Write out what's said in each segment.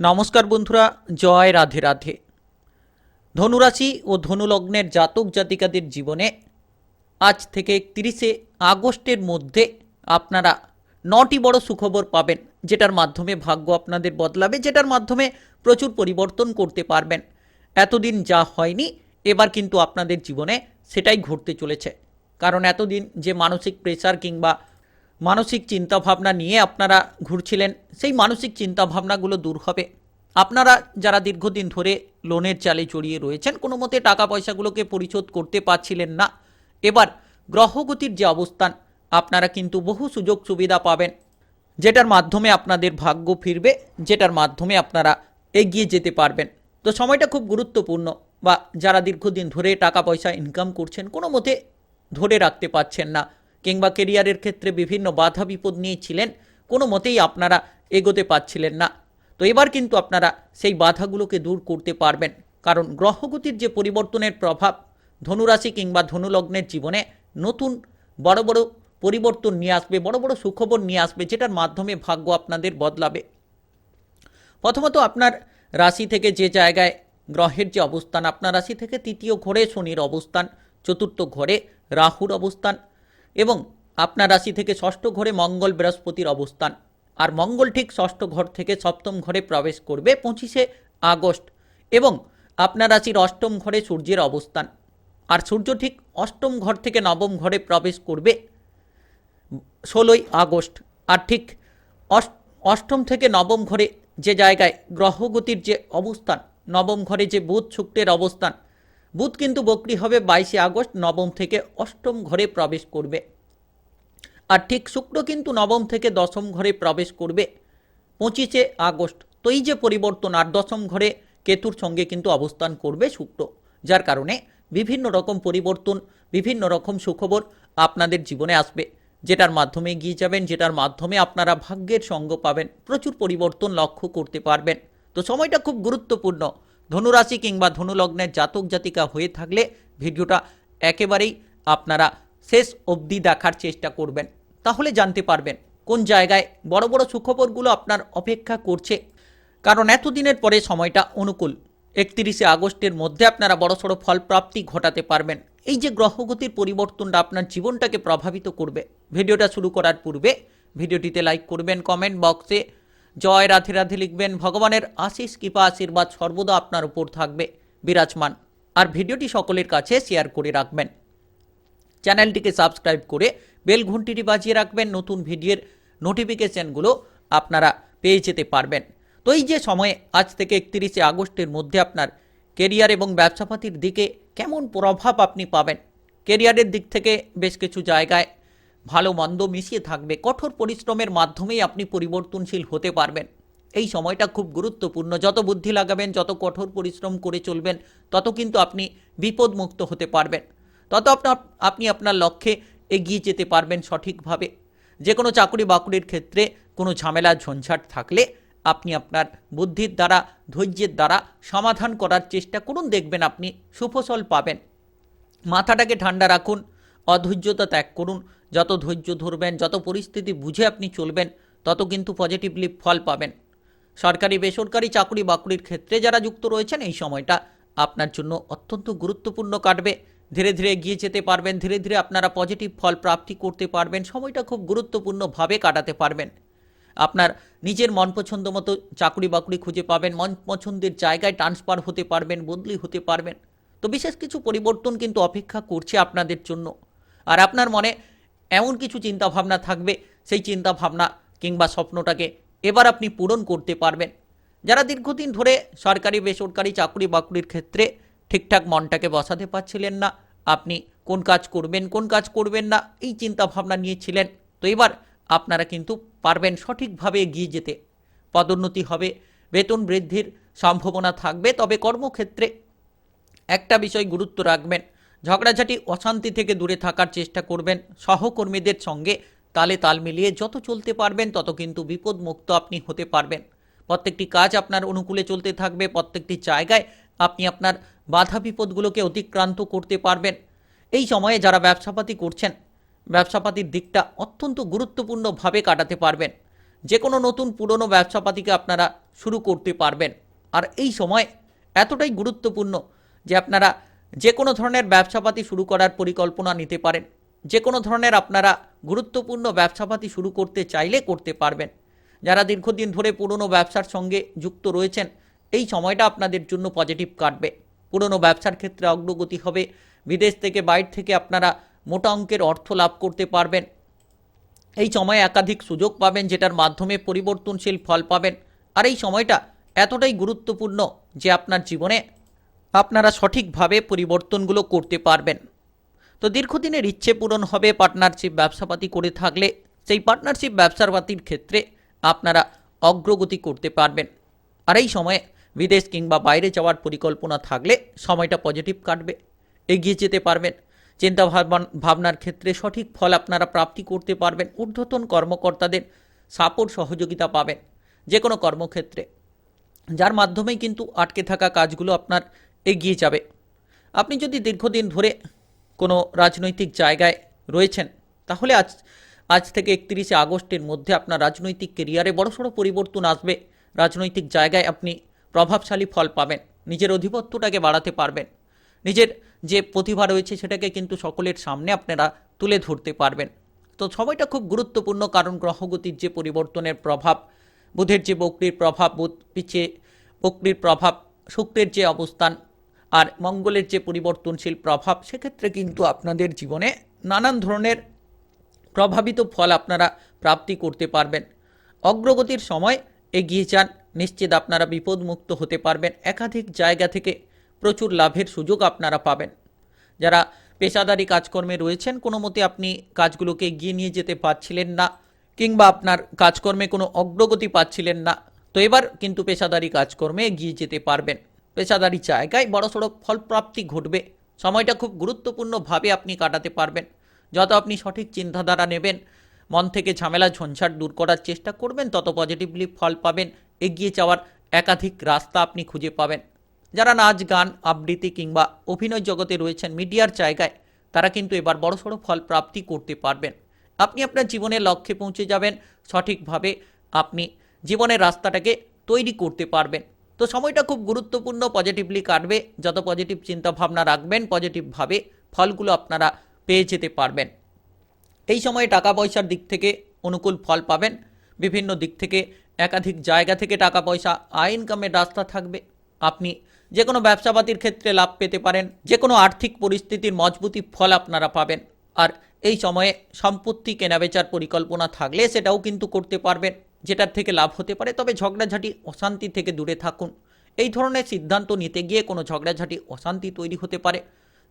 নমস্কার বন্ধুরা, জয় রাধে রাধে। ধনুরাশি ও ধনুলগ্নের জাতক জাতিকাদের জীবনে আজ থেকে তিরিশে আগস্টের মধ্যে আপনারা নটি বড় সুখবর পাবেন, যেটার মাধ্যমে ভাগ্য আপনাদের বদলাবে, যেটার মাধ্যমে প্রচুর পরিবর্তন করতে পারবেন। এতদিন যা হয়নি, এবার কিন্তু আপনাদের জীবনে সেটাই ঘটতে চলেছে। কারণ এতদিন যে মানসিক প্রেসার কিংবা মানসিক চিন্তাভাবনা নিয়ে আপনারা ঘুরছিলেন, সেই মানসিক চিন্তাভাবনাগুলো দূর হবে। আপনারা যারা দীর্ঘদিন ধরে লোনের চালে জড়িয়ে রয়েছেন, কোনো মতে টাকা পয়সাগুলোকে পরিশোধ করতে পারছিলেন না। এবার গ্রহগতির যে অবস্থান, আপনারা কিন্তু বহু সুযোগ সুবিধা পাবেন, যেটার মাধ্যমে আপনাদের ভাগ্য ফিরবে, যেটার মাধ্যমে আপনারা এগিয়ে যেতে পারবেন। তো সময়টা খুব গুরুত্বপূর্ণ বা যারা দীর্ঘদিন ধরে টাকা পয়সা ইনকাম করছেন, কোনো মতে ধরে রাখতে পারছেন না। কিংবা কেরিয়ারের ক্ষেত্রে বিভিন্ন বাধা বিপদ নিয়েছিলেন, কোনো মতেই আপনারা এগোতে পারছিলেন না। তো এবার কিন্তু আপনারা সেই বাধাগুলোকে দূর করতে পারবেন। কারণ গ্রহগতির যে পরিবর্তনের প্রভাব, ধনুরাশি কিংবা ধনুলগ্নের জীবনে নতুন বড় বড় পরিবর্তন নিয়ে আসবে, বড় বড় সুখবর নিয়ে আসবে, যেটার মাধ্যমে ভাগ্য আপনাদের বদলাবে। প্রথমত আপনার রাশি থেকে যে জায়গায় গ্রহের যে অবস্থান, আপনার রাশি থেকে তৃতীয় ঘরে শনির অবস্থান, চতুর্থ ঘরে রাহুর অবস্থান এবং আপনার রাশি থেকে ষষ্ঠ ঘরে মঙ্গল বৃহস্পতির অবস্থান। আর মঙ্গল ঠিক ষষ্ঠ ঘর থেকে সপ্তম ঘরে প্রবেশ করবে পঁচিশে আগস্ট এবং আপনার রাশির অষ্টম ঘরে সূর্যের অবস্থান। আর সূর্য ঠিক অষ্টম ঘর থেকে নবম ঘরে প্রবেশ করবে ষোলোই আগস্ট। আর ঠিক অষ্ট- অষ্টম থেকে নবম ঘরে যে জায়গায় গ্রহগতির যে অবস্থান, নবম ঘরে যে বুধ শুক্রের অবস্থান বুধ কিন্তু বক্রি হবে বাইশে আগস্ট, নবম থেকে অষ্টম ঘরে প্রবেশ করবে। আর ঠিক শুক্র কিন্তু নবম থেকে দশম ঘরে প্রবেশ করবে পঁচিশে আগস্ট। তো এই যে পরিবর্তন, আর দশম ঘরে কেতুর সঙ্গে কিন্তু অবস্থান করবে শুক্র, যার কারণে বিভিন্ন রকম পরিবর্তন, বিভিন্ন রকম সুখবর আপনাদের জীবনে আসবে, যেটার মাধ্যমে এগিয়ে যাবেন, যেটার মাধ্যমে আপনারা ভাগ্যের সঙ্গ পাবেন, প্রচুর পরিবর্তন লক্ষ্য করতে পারবেন। তো সময়টা খুব গুরুত্বপূর্ণ। ধনুরাশি কিংবা ধনুলগ্নের জাতক জাতিকা হয়ে থাকলে ভিডিওটা একেবারেই আপনারা শেষ অবধি দেখার চেষ্টা করবেন। তাহলে জানতে পারবেন কোন জায়গায় বড় বড় সুখবরগুলো আপনার অপেক্ষা করছে। কারণ এতদিনের পরে সময়টা অনুকূল। একত্রিশে আগস্টের মধ্যে আপনারা বড়সড় ফল প্রাপ্তি ঘটাতে পারবেন। এই যে গ্রহগতির পরিবর্তনটা আপনার জীবনটাকে প্রভাবিত করবে। ভিডিওটা শুরু করার পূর্বে ভিডিওটিতে লাইক করবেন, কমেন্ট বক্সে জয় রাধে রাধে লিখবেন, ভগবানের আশিস কৃপা আশীর্বাদ সর্বদা আপনার উপর থাকবে, বিরাজমান। আর ভিডিওটি সকলের কাছে শেয়ার করে রাখবেন। চ্যানেলটিকে সাবস্ক্রাইব করে বেল ঘন্টিটি বাজিয়ে রাখবেন, নতুন ভিডিওর নোটিফিকেশনগুলো আপনারা পেয়ে যেতে পারবেন। তো এই যে সময়ে আজ থেকে একত্রিশে আগস্টের মধ্যে আপনার কেরিয়ার এবং ব্যবসাপাতির দিকে কেমন প্রভাব আপনি পাবেন? কেরিয়ারের দিক থেকে বেশ কিছু জায়গায় ভালো মন্দ মিশিয়ে থাকবে। কঠোর পরিশ্রমের মাধ্যমেই আপনি পরিবর্তনশীল হতে পারবেন। এই সময়টা খুব গুরুত্বপূর্ণ। যত বুদ্ধি লাগাবেন, যত কঠোর পরিশ্রম করে চলবেন, তত কিন্তু আপনি বিপদমুক্ত হতে পারবেন। তত আপনার আপনি আপনার লক্ষ্যে এগিয়ে যেতে পারবেন সঠিকভাবে। যে কোনো চাকরি বাকরির ক্ষেত্রে কোনো ঝামেলা, ঝঞ্ঝাট থাকলে আপনি আপনার বুদ্ধির দ্বারা, ধৈর্যের দ্বারা সমাধান করার চেষ্টা করুন, দেখবেন আপনি সুফসল পাবেন। মাথাটাকে ঠান্ডা রাখুন, অধৈর্যতা ত্যাগ করুন যত ধৈর্য ধরবেন, যত পরিস্থিতি বুঝে আপনি চলবেন, তত কিন্তু পজিটিভলি ফল পাবেন। সরকারি, বেসরকারি চাকরি বাকরির ক্ষেত্রে যারা যুক্ত রয়েছেন, এই সময়টা আপনার জন্য অত্যন্ত গুরুত্বপূর্ণ কাটবে। ধীরে ধীরে এগিয়ে যেতে পারবেন, ধীরে ধীরে আপনারা পজিটিভ ফল প্রাপ্তি করতে পারবেন, সময়টা খুব গুরুত্বপূর্ণভাবে কাটাতে পারবেন। আপনার নিজের মন পছন্দ মতো চাকরি বাকরি খুঁজে পাবেন, মন পছন্দের জায়গায় ট্রান্সফার হতে পারবেন, বদলি হতে পারবেন। তো বিশেষ কিছু পরিবর্তন কিন্তু অপেক্ষা করছে আপনাদের জন্য। আর আপনার মনে এমন কিছু চিন্তাভাবনা থাকবে, সেই চিন্তাভাবনা কিংবা স্বপ্নটাকে এবার আপনি পূরণ করতে পারবেন। যারা দীর্ঘদিন ধরে সরকারি, বেসরকারি চাকরি বাকরির ক্ষেত্রে ঠিকঠাক মনটাকে বসাতে পারছিলেন না, আপনি কোন কাজ করবেন, কোন কাজ করবেন না, এই চিন্তা ভাবনা নিয়েছিলেন, তো এবার আপনারা কিন্তু পারবেন সঠিকভাবে এগিয়ে যেতে। পদোন্নতি হবে, বেতন বৃদ্ধির সম্ভাবনা থাকবে, তবে কর্মক্ষেত্রে একটা বিষয় গুরুত্ব রাখবেন ঝগড়াঝাটি, অশান্তি থেকে দূরে থাকার চেষ্টা করবেন। সহকর্মীদের সঙ্গে তালে তাল মিলিয়ে যত চলতে পারবেন, তত কিন্তু বিপদমুক্ত আপনি হতে পারবেন। প্রত্যেকটি কাজ আপনার অনুকূলে চলতে থাকবে, প্রত্যেকটি জায়গায় আপনি আপনার বাধা বিপদগুলোকে অতিক্রান্ত করতে পারবেন। এই সময়ে যারা ব্যবসাপাতি করছেন, ব্যবসাপাতির দিকটা অত্যন্ত গুরুত্বপূর্ণভাবে কাটাতে পারবেন। যে কোনো নতুন পুরনো ব্যবসাপাতিকে আপনারা শুরু করতে পারবেন। আর এই সময় এতটাই গুরুত্বপূর্ণ যে আপনারা যে কোনো ধরনের ব্যবসাপাতি শুরু করার পরিকল্পনা নিতে পারেন। যে কোনো ধরনের আপনারা গুরুত্বপূর্ণ ব্যবসাপাতি শুরু করতে চাইলে করতে পারবেন। যারা দীর্ঘদিন ধরে পুরনো ব্যবসার সঙ্গে যুক্ত রয়েছেন, এই সময়টা আপনাদের জন্য পজিটিভ কাটবে। পুরনো ব্যবসার ক্ষেত্রে অগ্রগতি হবে। বিদেশ থেকে, বাইরে থেকে আপনারা মোটা অঙ্কের অর্থ লাভ করতে পারবেন। এই সময়ে একাধিক সুযোগ পাবেন, যেটার মাধ্যমে পরিবর্তনশীল ফল পাবেন। আর এই সময়টা এতটাই গুরুত্বপূর্ণ যে আপনার জীবনে আপনারা সঠিকভাবে পরিবর্তনগুলো করতে পারবেন। তো দীর্ঘদিনের ইচ্ছে পূরণ হবে পার্টনারশিপ ব্যবসাপাতি করে থাকলে, সেই পার্টনারশিপ ব্যবসাপাতির ক্ষেত্রে আপনারা অগ্রগতি করতে পারবেন। আর এই সময়ে বিদেশ কিংবা বাইরে যাওয়ার পরিকল্পনা থাকলে সময়টা পজিটিভ কাটবে, এগিয়ে যেতে পারবেন। চিন্তা ভাবনা ভাবনার ক্ষেত্রে সঠিক ফল আপনারা প্রাপ্তি করতে পারবেন। ঊর্ধ্বতন কর্মকর্তাদের সাপোর্ট সহযোগিতা পাবেন যে কোনো কর্মক্ষেত্রে। যার মাধ্যমেই কিন্তু আটকে থাকা কাজগুলো আপনার এগিয়ে যাবে। আপনি যদি দীর্ঘদিন ধরে কোনো রাজনৈতিক জায়গায় রয়েছেন, তাহলে আজ আজ থেকে একত্রিশে আগস্টের মধ্যে আপনার রাজনৈতিক কেরিয়ারে বড়সড় পরিবর্তন আসবে। রাজনৈতিক জায়গায় আপনি প্রভাবশালী ফল পাবেন, নিজের অধিপত্যটাকে বাড়াতে পারবেন, নিজের যে প্রতিভা রয়েছে সেটাকে কিন্তু সকলের সামনে আপনারা তুলে ধরতে পারবেন। তো সময়টা খুব গুরুত্বপূর্ণ, কারণ গ্রহগতির যে পরিবর্তনের প্রভাব, বুধের যে বক্রির প্রভাব, বুধ পিছিয়ে বক্রির প্রভাব, শুক্রের যে অবস্থান আর মঙ্গলের যে পরিবর্তনশীল প্রভাব, সেক্ষেত্রে কিন্তু আপনাদের জীবনে নানান ধরনের প্রভাবিত ফল আপনারা প্রাপ্তি করতে পারবেন। অগ্রগতির সময় এগিয়ে যান, নিশ্চিত আপনারা বিপদমুক্ত হতে পারবেন। একাধিক জায়গা থেকে প্রচুর লাভের সুযোগ আপনারা পাবেন। যারা পেশাদারি কাজকর্মে রয়েছেন, কোনো মতে আপনি কাজগুলোকে এগিয়ে নিয়ে যেতে পারছিলেন না, কিংবা আপনার কাজকর্মে কোনো অগ্রগতি পাচ্ছিলেন না, তো এবার কিন্তু পেশাদারি কাজকর্মে এগিয়ে যেতে পারবেন। পেশাদারি জায়গায় বড়সড় ফলপ্রাপ্তি ঘটবে। সময়টা খুব গুরুত্বপূর্ণভাবে আপনি কাটাতে পারবেন। যত আপনি সঠিক চিন্তাধারা নেবেন, মন থেকে ঝামেলা, ঝঞ্ঝাট দূর করার চেষ্টা করবেন, তত পজিটিভলি ফল পাবেন। এগিয়ে যাওয়ার একাধিক রাস্তা আপনি খুঁজে পাবেন। যারা নাচ, গান, আবৃত্তি কিংবা অভিনয় জগতে রয়েছেন মিডিয়ার জায়গায়, তারা কিন্তু এবার বড়সড় ফল প্রাপ্তি করতে পারবেন। আপনি আপনার জীবনের লক্ষ্যে পৌঁছে যাবেন, সঠিকভাবে আপনি জীবনের রাস্তাটাকে তৈরি করতে পারবেন। তো সময়টা খুব গুরুত্বপূর্ণ পজিটিভলি কাটবে। যত পজিটিভ চিন্তা ভাবনা রাখবেন পজিটিভভাবে ফলগুলো আপনারা পেয়ে যেতে পারবেন। এই সময়ে টাকা পয়সার দিক থেকে অনুকূল ফল পাবেন। বিভিন্ন দিক থেকে একাধিক জায়গা থেকে টাকা পয়সা আয় ইনকামের রাস্তা থাকবে। আপনি যে কোনো ব্যবসাপাতির ক্ষেত্রে লাভ পেতে পারেন যে কোনো আর্থিক পরিস্থিতির মজবুতি ফল আপনারা পাবেন। আর এই সময়ে সম্পত্তি কেনাবেচার পরিকল্পনা থাকলে সেটাও কিন্তু করতে পারবেন। যেটার থেকে লাভ হতে পারে, তবে ঝগড়াঝাটি অশান্তি থেকে দূরে থাকুন। এই ধরনের সিদ্ধান্ত নিতে গিয়ে কোনো ঝগড়াঝাটি অশান্তি তৈরি হতে পারে।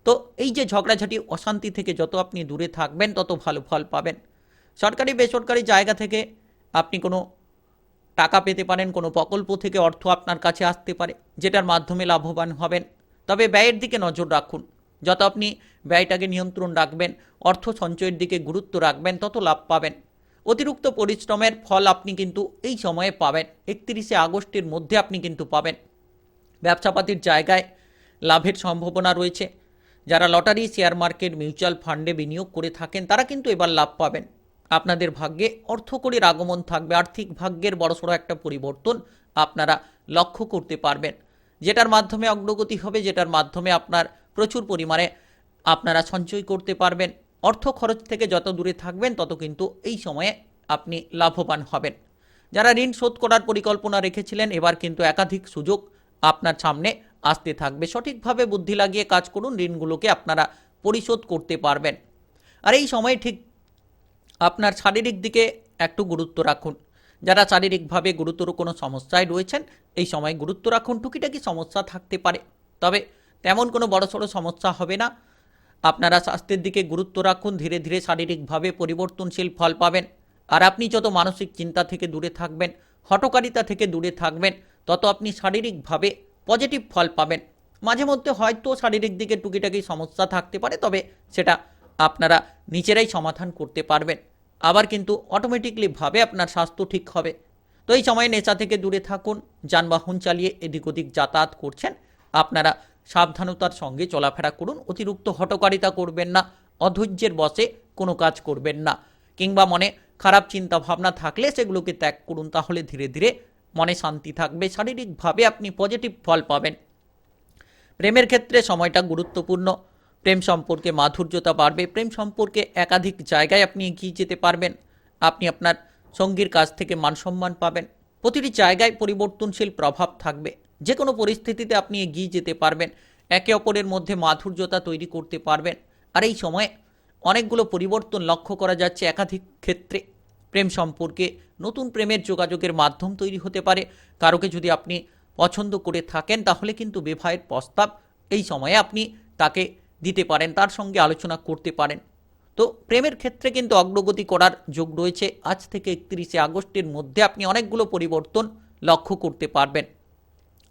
তো এই যে ঝগড়াঝাটি অশান্তি থেকে যত আপনি দূরে থাকবেন, তত ভালো ফল পাবেন। সরকারি, বেসরকারি জায়গা থেকে আপনি কোনো টাকা পেতে পারেন, কোনো প্রকল্প থেকে অর্থ আপনার কাছে আসতে পারে, যেটার মাধ্যমে লাভবান হবেন। তবে ব্যয়ের দিকে নজর রাখুন। যত আপনি ব্যয়টাকে নিয়ন্ত্রণ রাখবেন, অর্থ সঞ্চয়ের দিকে গুরুত্ব রাখবেন, তত লাভ পাবেন। অতিরিক্ত পরিশ্রমের ফল আপনি কিন্তু এই সময়ে পাবেন। একত্রিশে আগস্টের মধ্যে আপনি কিন্তু পাবেন। ব্যবসাপাতির জায়গায় লাভের সম্ভাবনা রয়েছে। যারা লটারি, শেয়ার মার্কেট, মিউচুয়াল ফান্ডে বিনিয়োগ করে থাকেন, তারা কিন্তু এবার লাভ পাবেন। আপনাদের ভাগ্যে অর্থকরীর আগমন থাকবে। আর্থিক ভাগ্যের বড়সড় একটা পরিবর্তন আপনারা লক্ষ্য করতে পারবেন। যেটার মাধ্যমে অগ্রগতি হবে, যেটার মাধ্যমে আপনার প্রচুর পরিমাণে আপনারা সঞ্চয় করতে পারবেন। অর্থ খরচ থেকে যত দূরে থাকবেন, তত কিন্তু এই সময়ে আপনি লাভবান হবেন। যারা ঋণ শোধ করার পরিকল্পনা রেখেছিলেন, এবার কিন্তু একাধিক সুযোগ আপনার সামনে আসতে থাকবে। সঠিকভাবে বুদ্ধি লাগিয়ে কাজ করুন, ঋণগুলোকে আপনারা পরিশোধ করতে পারবেন। আর এই সময়ে ঠিক আপনার শারীরিক দিকে একটু গুরুত্ব রাখুন। যারা শারীরিকভাবে গুরুতর কোনো সমস্যায় রয়েছেন, এই সময় গুরুত্ব রাখুন। টুকিটাকি সমস্যা থাকতে পারে, তবে তেমন কোনো বড়সড় সমস্যা হবে না। আপনারা স্বাস্থ্যের দিকে গুরুত্ব রাখুন, ধীরে ধীরে শারীরিকভাবে পরিবর্তনশীল ফল পাবেন। আর আপনি যত মানসিক চিন্তা থেকে দূরে থাকবেন হটকারিতা থেকে দূরে থাকবেন, তত আপনি শারীরিকভাবে পজিটিভ ফল পাবেন। মাঝে মধ্যে হয়তো শারীরিক দিকে টুকিটাকি সমস্যা থাকতে পারে, তবে সেটা আপনারা নিজেরাই সমাধান করতে পারবেন। আবার কিন্তু অটোমেটিকলি ভাবে আপনার স্বাস্থ্য ঠিক হবে। তো এই সময়ে নেশা থেকে দূরে থাকুন, যানবাহন চালিয়ে এদিক ওদিক যাতায়াত করছেন, আপনারা সাবধানতার সঙ্গে চলাফেরা করুন, অতিরিক্ত হটকারিতা করবেন না, অধৈর্যের বসে কোনো কাজ করবেন না। কিংবা মনে খারাপ চিন্তা ভাবনা থাকলে সেগুলোকে ত্যাগ করুন, তাহলে ধীরে ধীরে মনে শান্তি থাকবে, শারীরিকভাবে আপনি পজিটিভ ফল পাবেন। প্রেমের ক্ষেত্রে সময়টা গুরুত্বপূর্ণ। প্রেম সম্পর্কে মাধুর্যতা বাড়বে, প্রেম সম্পর্কে একাধিক জায়গায় আপনি এগিয়ে যেতে পারবেন। আপনি আপনার সঙ্গীর কাছ থেকে মানসম্মান পাবেন। প্রতিটি জায়গায় পরিবর্তনশীল প্রভাব থাকবে। যে কোনো পরিস্থিতিতে আপনি এগিয়ে যেতে পারবেন। একে অপরের মধ্যে মাধুর্যতা তৈরি করতে পারবেন। আর এই সময়ে অনেকগুলো পরিবর্তন লক্ষ্য করা যাচ্ছে একাধিক ক্ষেত্রে। প্রেম সম্পর্কে নতুন প্রেমের যোগাযোগের মাধ্যম তৈরি হতে পারে। কারোকে যদি আপনি পছন্দ করে থাকেন, তাহলে কিন্তু বিবাহের প্রস্তাব এই সময়ে আপনি তাকে দিতে পারেন, তার সঙ্গে আলোচনা করতে পারেন। তো প্রেমের ক্ষেত্রে কিন্তু অগ্রগতি করার যোগ রয়েছে। আজ থেকে একত্রিশে আগস্টের মধ্যে আপনি অনেকগুলো পরিবর্তন লক্ষ্য করতে পারবেন।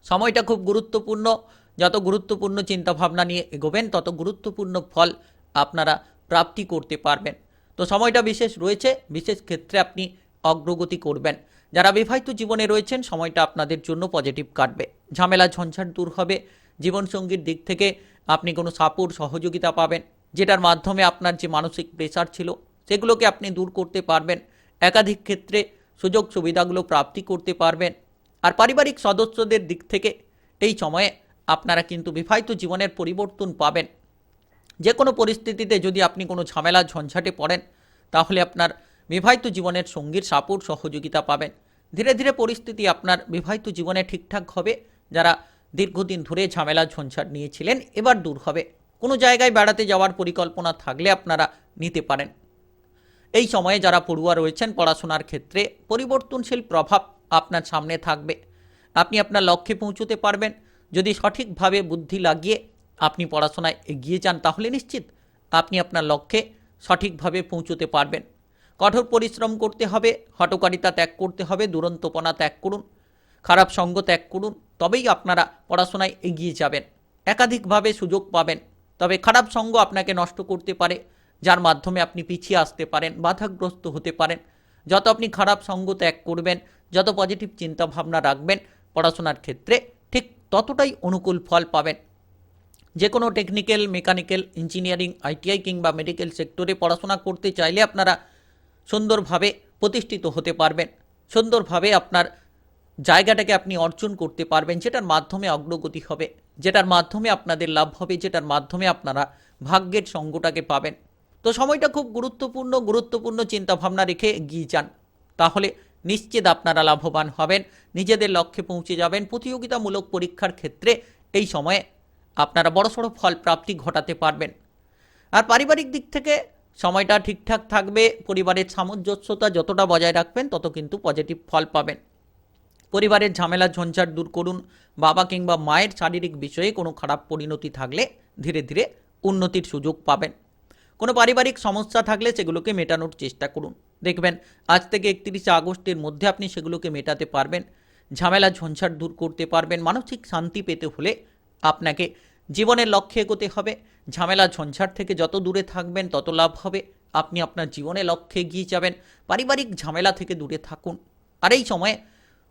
সময়টা খুব গুরুত্বপূর্ণ। যত গুরুত্বপূর্ণ চিন্তাভাবনা নিয়ে এগোবেন, তত গুরুত্বপূর্ণ ফল আপনারা প্রাপ্তি করতে পারবেন। তো সময়টা বিশেষ রয়েছে, বিশেষ ক্ষেত্রে আপনি অগ্রগতি করবেন। যারা বিবাহিত জীবনে রয়েছেন, সময়টা আপনাদের জন্য পজিটিভ কাটবে। ঝামেলা, ঝঞ্ঝাট দূর হবে। জীবনসঙ্গীর দিক থেকে আপনি কোনো সাপোর্ট সহযোগিতা পাবেন। যেটার মাধ্যমে আপনার যে মানসিক প্রেশার ছিল, সেগুলোকে আপনি দূর করতে পারবেন। একাধিক ক্ষেত্রে সুযোগ সুবিধাগুলো প্রাপ্তি করতে পারবেন। আর পারিবারিক সদস্যদের দিক থেকে এই সময়ে আপনারা কিন্তু বিবাহিত জীবনের পরিবর্তন পাবেন। যে কোনো পরিস্থিতিতে যদি আপনি কোনো ঝামেলা, ঝঞ্ঝাটে পড়েন, তাহলে আপনার বিবাহিত জীবনের সঙ্গীর সাপোর্ট, সহযোগিতা পাবেন। ধীরে ধীরে পরিস্থিতি আপনার বিবাহিত জীবনে ঠিকঠাক হবে। যারা দীর্ঘদিন ধরে ঝামেলা, ঝঞ্ঝাট নিয়েছিলেন, এবার দূর হবে। কোনো জায়গায় বেড়াতে যাওয়ার পরিকল্পনা থাকলে আপনারা নিতে পারেন। এই সময়ে যারা পড়ুয়া রয়েছেন, পড়াশোনার ক্ষেত্রে পরিবর্তনশীল প্রভাব আপনার সামনে থাকবে। আপনি আপনার লক্ষ্যে পৌঁছতে পারবেন। যদি সঠিকভাবে বুদ্ধি লাগিয়ে আপনি পড়াশোনায় এগিয়ে যান, তাহলে নিশ্চিত আপনি আপনার লক্ষ্যে সঠিকভাবে পৌঁছতে পারবেন। কঠোর পরিশ্রম করতে হবে, হটকারিতা ত্যাগ করতে হবে, দুরন্তপনা ত্যাগ করুন, খারাপ সঙ্গ ত্যাগ করুন, তবেই আপনারা পড়াশোনায় এগিয়ে যাবেন। একাধিকভাবে সুযোগ পাবেন, তবে খারাপ সঙ্গ আপনাকে নষ্ট করতে পারে, যার মাধ্যমে আপনি পিছিয়ে আসতে পারেন, বাধাগ্রস্ত হতে পারেন। যত আপনি খারাপ সঙ্গ ত্যাগ করবেন, যত পজিটিভ চিন্তা ভাবনা রাখবেন, পড়াশোনার ক্ষেত্রে ঠিক ততটাই অনুকূল ফল পাবেন। যে কোনো টেকনিক্যাল মেকানিক্যাল ইঞ্জিনিয়ারিং আইটিআই কিংবা মেডিকেল সেক্টরে পড়াশোনা করতে চাইলে আপনারা সুন্দরভাবে প্রতিষ্ঠিত হতে পারবেন। সুন্দরভাবে আপনার জায়গাটাকে আপনি অর্জন করতে পারবেন, যেটার মাধ্যমে অগ্রগতি হবে, যেটার মাধ্যমে আপনাদের লাভ হবে, যেটার মাধ্যমে আপনারা ভাগ্যের সঙ্গটাকে পাবেন। তো সময়টা খুব গুরুত্বপূর্ণ গুরুত্বপূর্ণ চিন্তাভাবনা রেখে এগিয়ে যান। তাহলে নিশ্চিত আপনারা লাভবান হবেন, নিজেদের লক্ষ্যে পৌঁছে যাবেন। প্রতিযোগিতামূলক পরীক্ষার ক্ষেত্রে এই সময়ে আপনারা বড়সড় ফল প্রাপ্তি ঘটাতে পারবেন। আর পারিবারিক দিক থেকে সময়টা ঠিকঠাক থাকবে, পরিবারের সামঞ্জস্যতা যতটা বজায় রাখবেন, তত কিন্তু পজিটিভ ফল পাবেন। পরিবারের ঝামেলা ঝঞ্ঝাট দূর করুন, বাবা কিংবা মায়ের শারীরিক বিষয়ে কোনো খারাপ পরিণতি থাকলে ধীরে ধীরে উন্নতির সুযোগ পাবেন। কোনো পারিবারিক সমস্যা থাকলে সেগুলোকে মেটানোর চেষ্টা করুন। দেখবেন, আজ থেকে একত্রিশে আগস্টের মধ্যে আপনি সেগুলোকে মেটাতে পারবেন। ঝামেলা, ঝঞ্ঝাট দূর করতে পারবেন। মানসিক শান্তি পেতে হলে আপনাকে জীবনের লক্ষ্যে এগোতে হবে। ঝামেলা, ঝঞ্ঝাট থেকে যত দূরে থাকবেন, তত লাভ হবে। আপনি আপনার জীবনের লক্ষ্যে এগিয়ে যাবেন। পারিবারিক ঝামেলা থেকে দূরে থাকুন। আর এই সময়ে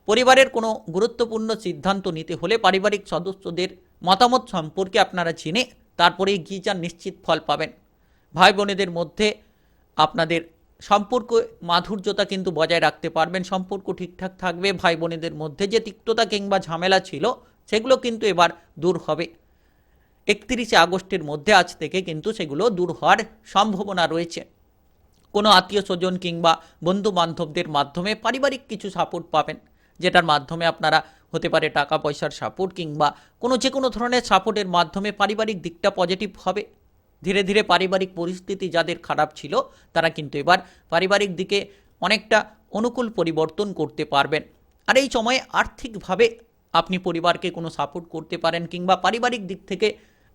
পরিবারের কোনো গুরুত্বপূর্ণ সিদ্ধান্ত নিতে হলে পারিবারিক সদস্যদের মতামত সম্পর্কে আপনারা জেনে তারপরে এগিয়ে যান, নিশ্চিত ফল পাবেন। ভাই বোনেদের মধ্যে আপনাদের সম্পর্ক মাধুর্যতা কিন্তু বজায় রাখতে পারবেন, সম্পর্ক ঠিকঠাক থাকবে ভাই বোনেদের মধ্যে যে তিক্ততা কিংবা ঝামেলা ছিল সেগুলো কিন্তু এবার দূর হবে। একত্রিশে আগস্টের মধ্যে আজ থেকে কিন্তু সেগুলো দূর হওয়ার সম্ভাবনা রয়েছে। কোনো আত্মীয় স্বজন কিংবা বন্ধু বান্ধবদের মাধ্যমে পারিবারিক কিছু সাপোর্ট পাবেন, যেটার মাধ্যমে আপনারা হতে পারে টাকা পয়সার সাপোর্ট কিংবা কোনো যে কোনো ধরনের সাপোর্টের মাধ্যমে পারিবারিক দিকটা পজিটিভ হবে। ধীরে ধীরে পারিবারিক পরিস্থিতি যাদের খারাপ ছিল, তারা কিন্তু এবার পারিবারিক দিকে অনেকটা অনুকূল পরিবর্তন করতে পারবেন। আর এই সময়ে আর্থিকভাবে আপনি পরিবারকে কোনো সাপোর্ট করতে পারেন কিংবা পারিবারিক দিক থেকে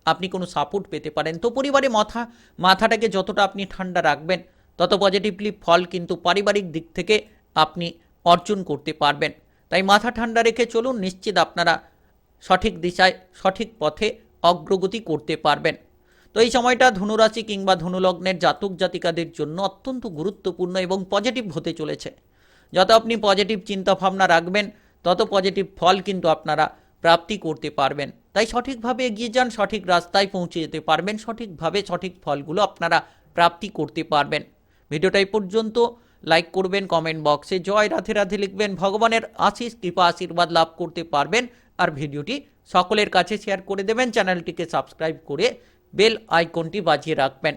আপনি কোনো সাপোর্ট পেতে পারেন। তো পরিবারে মাথা, মাথাটাকে যতটা আপনি ঠান্ডা রাখবেন, তত পজিটিভলি ফল কিন্তু পারিবারিক দিক থেকে আপনি অর্জন করতে পারবেন। তাই মাথা ঠান্ডা রেখে চলুন, নিশ্চিত আপনারা সঠিক দিশায়, সঠিক পথে অগ্রগতি করতে পারবেন। তো এই সময়টা ধনুরাশি কিংবা ধনুলগ্নের জাতক জাতিকাদের জন্য অত্যন্ত গুরুত্বপূর্ণ এবং পজিটিভ হতে চলেছে। যত আপনি পজিটিভ চিন্তা ভাবনা রাখবেন, তত পজিটিভ ফল কিন্তু আপনারা প্রাপ্তি করতে পারবেন। তাই সঠিকভাবে এগিয়ে যান, সঠিক রাস্তায় পৌঁছে যেতে পারবেন, সঠিকভাবে সঠিক ফলগুলো আপনারা প্রাপ্তি করতে পারবেন। ভিডিওটা এই পর্যন্ত। লাইক করবেন কমেন্ট বক্সে জয় রাধে রাধে লিখবেন। ভগবানের আশিস কৃপা, আশীর্বাদ লাভ করতে পারবেন। আর ভিডিওটি সকলের কাছে শেয়ার করে দেবেন। চ্যানেলটিকে সাবস্ক্রাইব করে বেল আইকনটি বাজিয়ে রাখবেন।